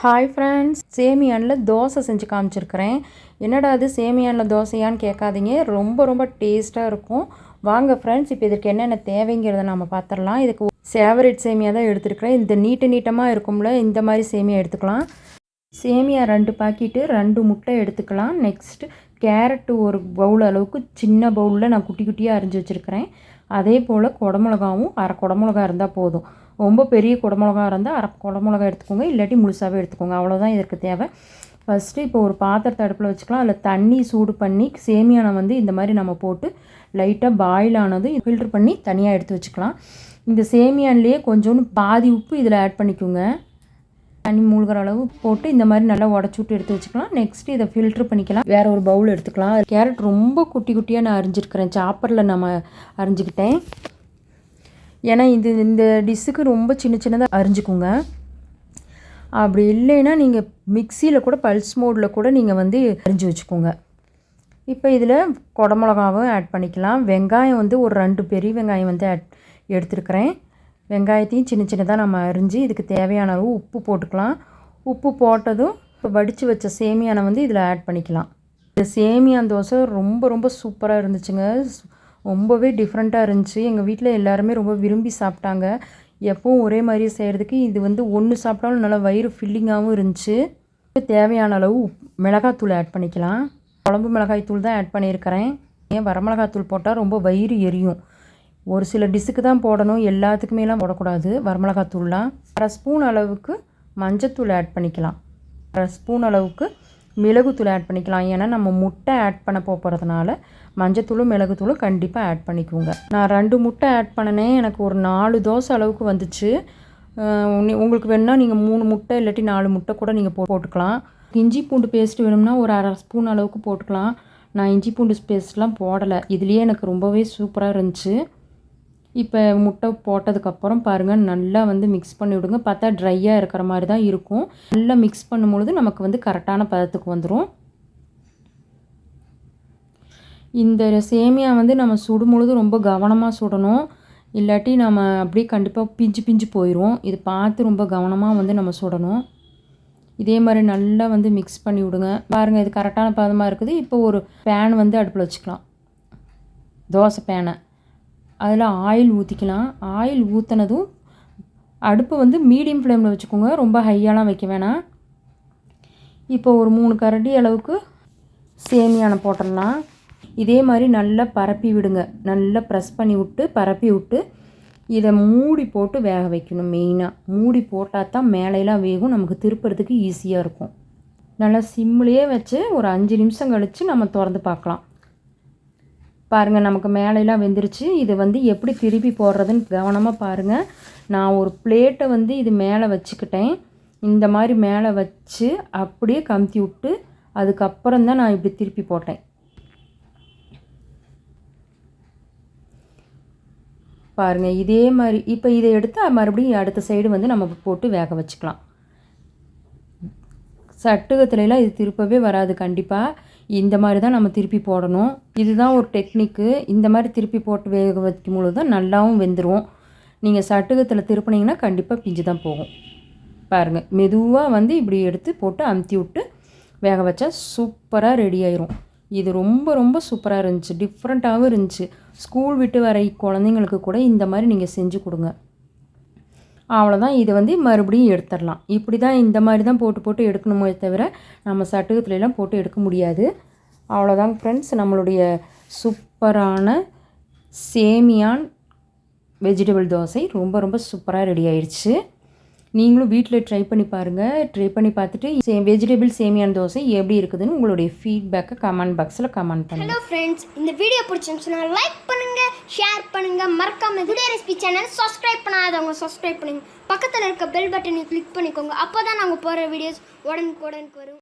Hi friends சேமியானில் dosa செஞ்சு காமிச்சிருக்கிறேன். என்னடா அது சேமியானில் தோசையான்னு கேட்காதீங்க. ரொம்ப ரொம்ப டேஸ்ட்டாக இருக்கும். வாங்க ஃப்ரெண்ட்ஸ் இப்போ இதுக்கு என்னென்ன தேவைங்கிறத நம்ம பார்த்துடலாம் இதுக்கு சேவரேட் சேமியா தான் எடுத்துருக்கிறேன். இந்த நீட்டு நீட்டமாக இருக்கும்ல இந்த மாதிரி சேமியா எடுத்துக்கலாம். சேமியா ரெண்டு பாக்கெட்டு ரெண்டு முட்டை எடுத்துக்கலாம். நெக்ஸ்ட்டு கேரட்டு ஒரு பவுல் அளவுக்கு சின்ன பவுலில் நான் குட்டி குட்டியாக அரிஞ்சு வச்சுருக்கிறேன். அதே போல் குடமிளகாவும் அரை குடமிளகா இருந்தால் போதும். ரொம்ப பெரிய குடமிளகா இருந்தால் அரை குடமிளகா எடுத்துக்கோங்க இல்லாட்டி முழுசாகவே எடுத்துக்கோங்க. அவ்வளோதான் இதற்கு தேவை. ஃபஸ்ட்டு இப்போ ஒரு பாத்திரத்தை அடுப்பில் வச்சுக்கலாம். அதில் தண்ணி சூடு பண்ணி சேமியானை வந்து இந்த மாதிரி நம்ம போட்டு லைட்டாக பாயில் ஆனது ஃபில்ட்ரு பண்ணி தனியாக எடுத்து வச்சுக்கலாம். இந்த சேமியான்லேயே கொஞ்சோண்டு பாதி உப்பு இதில் ஆட் பண்ணிக்கோங்க. தண்ணி மூழ்கிற அளவு போட்டு இந்த மாதிரி நல்லா உடச்சி விட்டு எடுத்து வச்சுக்கலாம். நெக்ஸ்ட் இதை ஃபில்ட்ரு பண்ணிக்கலாம். வேறு ஒரு பவுல் எடுத்துக்கலாம். கேரட் ரொம்ப குட்டி குட்டியாக நான் அரிஞ்சிருக்கிறேன். சாப்பரில் நம்ம அரிஞ்சிக்கிட்டேன். ஏன்னா இது இந்த டிஷ்ஷுக்கு ரொம்ப சின்ன சின்னதாக அரிஞ்சுக்குங்க. அப்படி இல்லைன்னா நீங்கள் மிக்சியில் கூட பல்ஸ் மோடில் கூட நீங்கள் வந்து அரிஞ்சு வச்சுக்கோங்க. இப்போ இதில் குடமிளகாவும் ஆட் பண்ணிக்கலாம். வெங்காயம் வந்து ஒரு ரெண்டு பெரிய வெங்காயம் வந்து ஆட் எடுத்துருக்கிறேன். வெங்காயத்தையும் சின்ன சின்னதாக நம்ம அரிஞ்சு இதுக்கு தேவையான அளவு உப்பு போட்டுக்கலாம். உப்பு போட்டதும் இப்போ வடித்து வச்ச சேமியானை வந்து இதில் ஆட் பண்ணிக்கலாம். இந்த சேமியான் தோசை ரொம்ப ரொம்ப சூப்பராக இருந்துச்சுங்க. ரொம்பவே டிஃப்ரெண்ட்டாக இருந்துச்சு. எங்கள் வீட்டில் எல்லாருமே ரொம்ப விரும்பி சாப்பிட்டாங்க. எப்பவும் ஒரே மாதிரியே செய்கிறதுக்கு இது வந்து ஒன்று சாப்பிட்டாலும் நல்லா வயிறு ஃபில்லிங்காகவும் இருந்துச்சு. தேவையான அளவு மிளகாத்தூள் ஆட் பண்ணிக்கலாம். குழம்பு மிளகாய் தூள் தான் ஆட் பண்ணியிருக்கிறேன். ஏன் வரமிளகாத்தூள் போட்டால் ரொம்ப வயிறு எரியும். ஒரு சில டிஷ்ஷுக்கு தான் போடணும். எல்லாத்துக்குமேலாம் போடக்கூடாது. வரமிளகாத்தூள்லாம் அரை ஸ்பூன் அளவுக்கு மஞ்சத்தூள் ஆட் பண்ணிக்கலாம். அரை ஸ்பூன் அளவுக்கு மிளகுத்தூள் ஆட் பண்ணிக்கலாம். ஏன்னா நம்ம முட்டை ஆட் பண்ண போகிறதுனால மஞ்சத்தூளும் மிளகுத்தூளும் கண்டிப்பாக ஆட் பண்ணிக்கோங்க. நான் ரெண்டு முட்டை ஆட் பண்ணினேன். எனக்கு ஒரு நாலு தோசை அளவுக்கு வந்துச்சு. உங்களுக்கு வேணுன்னா நீங்கள் மூணு முட்டை இல்லாட்டி நாலு முட்டை கூட நீங்கள் போ போட்டுக்கலாம். இஞ்சி பூண்டு பேஸ்ட் வேணும்னா ஒரு அரை ஸ்பூன் அளவுக்கு போட்டுக்கலாம். நான் இஞ்சி பூண்டு பேஸ்ட்லாம் போடலை. இதுலேயே எனக்கு ரொம்பவே சூப்பராக இருந்துச்சு. இப்போ முட்டை போட்டதுக்கப்புறம் பாருங்கள் நல்லா வந்து மிக்ஸ் பண்ணி விடுங்க. பார்த்தா ட்ரையாக இருக்கிற மாதிரி தான் இருக்கும். நல்லா மிக்ஸ் பண்ணும்பொழுது நமக்கு வந்து கரெக்டான பதத்துக்கு வந்துடும் இந்த சேமியா வந்து நம்ம சுடும்பொழுது ரொம்ப கவனமாக சுடணும். இல்லாட்டி நம்ம அப்படியே கண்டிப்பாக பிஞ்சு பிஞ்சு போயிடும் இது பார்த்து ரொம்ப கவனமாக வந்து நம்ம சுடணும். இதே மாதிரி நல்லா வந்து மிக்ஸ் பண்ணி விடுங்க. பாருங்கள் இது கரெக்டான பதமாக இருக்குது. இப்போ ஒரு பேன் வந்து அடுப்பில் வச்சுக்கலாம். தோசை பேனை அதில் ஆயில் ஊற்றிக்கலாம். ஆயில் ஊற்றினதும் அடுப்பு வந்து மீடியம் ஃப்ளேமில் வச்சுக்கோங்க. ரொம்ப ஹையாலாம் வைக்க வேணாம். இப்போ ஒரு மூணு கரண்டி அளவுக்கு சேமியான போட்டுடலாம். இதே மாதிரி நல்லா பரப்பி விடுங்க. நல்லா ப்ரெஸ் பண்ணி விட்டு பரப்பி விட்டு இதை மூடி போட்டு வேக வைக்கணும் மெயினாக மூடி போட்டால் தான் மேலையெல்லாம் வேகும். நமக்கு திருப்புறதுக்கு ஈஸியாக இருக்கும். நல்லா சிம்லேயே வச்சு ஒரு அஞ்சு நிமிஷம் கழித்து நம்ம திறந்து பார்க்கலாம். பாருங்கள் நமக்கு மேலையெல்லாம் வெந்துருச்சு. இது வந்து எப்படி திருப்பி போடுறதுன்னு கவனமாக பாருங்கள் நான் ஒரு பிளேட்டை வந்து இது மேலே வச்சுக்கிட்டேன். இந்த மாதிரி மேலே வச்சு அப்படியே கமுத்தி விட்டு அதுக்கப்புறம் தான் நான் இப்படி திருப்பி போட்டேன். பாருங்கள் இதே மாதிரி இப்போ இதை எடுத்து மறுபடியும் அடுத்த சைடு வந்து நம்ம போட்டு வேக வச்சுக்கலாம். சட்டுகத்துலலாம் இது திருப்பவே வராது கண்டிப்பாக இந்த மாதிரி தான் நம்ம திருப்பி போடணும். இதுதான் ஒரு டெக்னிக்கு இந்த மாதிரி திருப்பி போட்டு வேக வைக்கும் பொழுது தான் நல்லாவும் வெந்துடும் நீங்கள் சட்டுகத்தில் திருப்பினீங்கன்னா கண்டிப்பாக பிஞ்சு தான் போகும். பாருங்கள் மெதுவாக வந்து இப்படி எடுத்து போட்டு அமுத்தி விட்டு வேக வச்சா சூப்பராக ரெடி ஆயிரும். இது ரொம்ப ரொம்ப சூப்பராக இருந்துச்சு. டிஃப்ரெண்ட்டாகவும் இருந்துச்சு. ஸ்கூல் விட்டு வர குழந்தைங்களுக்கு கூட இந்த மாதிரி நீங்கள் செஞ்சு கொடுங்க. அவ்வளோதான் இதை வந்து மறுபடியும் எடுத்துடலாம். இப்படி தான் இந்த மாதிரி தான் போட்டு போட்டு எடுக்கணுமே தவிர நம்ம சட்டுகத்துலலாம் போட்டு எடுக்க முடியாது. அவ்வளோதாங்க ஃப்ரெண்ட்ஸ் நம்மளுடைய சூப்பரான சேமியான் வெஜிடபிள் தோசை ரொம்ப ரொம்ப சூப்பராக ரெடி ஆயிடுச்சு நீங்களும் வீட்டில் ட்ரை பண்ணி பாருங்கள் ட்ரை பண்ணி பார்த்துட்டு சே வெஜிடபிள் சேமியான தோசை எப்படி இருக்குதுன்னு உங்களுடைய ஃபீட்பேக்கை கமெண்ட் பாக்ஸில் கமெண்ட் பண்ணுங்கள் ஹலோ ஃப்ரெண்ட்ஸ் இந்த வீடியோ பிடிச்சிருந்துச்சுன்னா லைக் பண்ணுங்கள் ஷேர் பண்ணுங்கள் மறக்காம குடே ரெசிபி சேனல் சப்ஸ்கிரைப் பண்ணாதவங்க சப்ஸ்கிரைப் பண்ணுங்க. பக்கத்தில் இருக்க பெல் பட்டனை கிளிக் பண்ணிக்கோங்க. அப்போ தான் நாங்கள் போகிற வீடியோஸ் உடனுக்குடனுக்கு வரும்.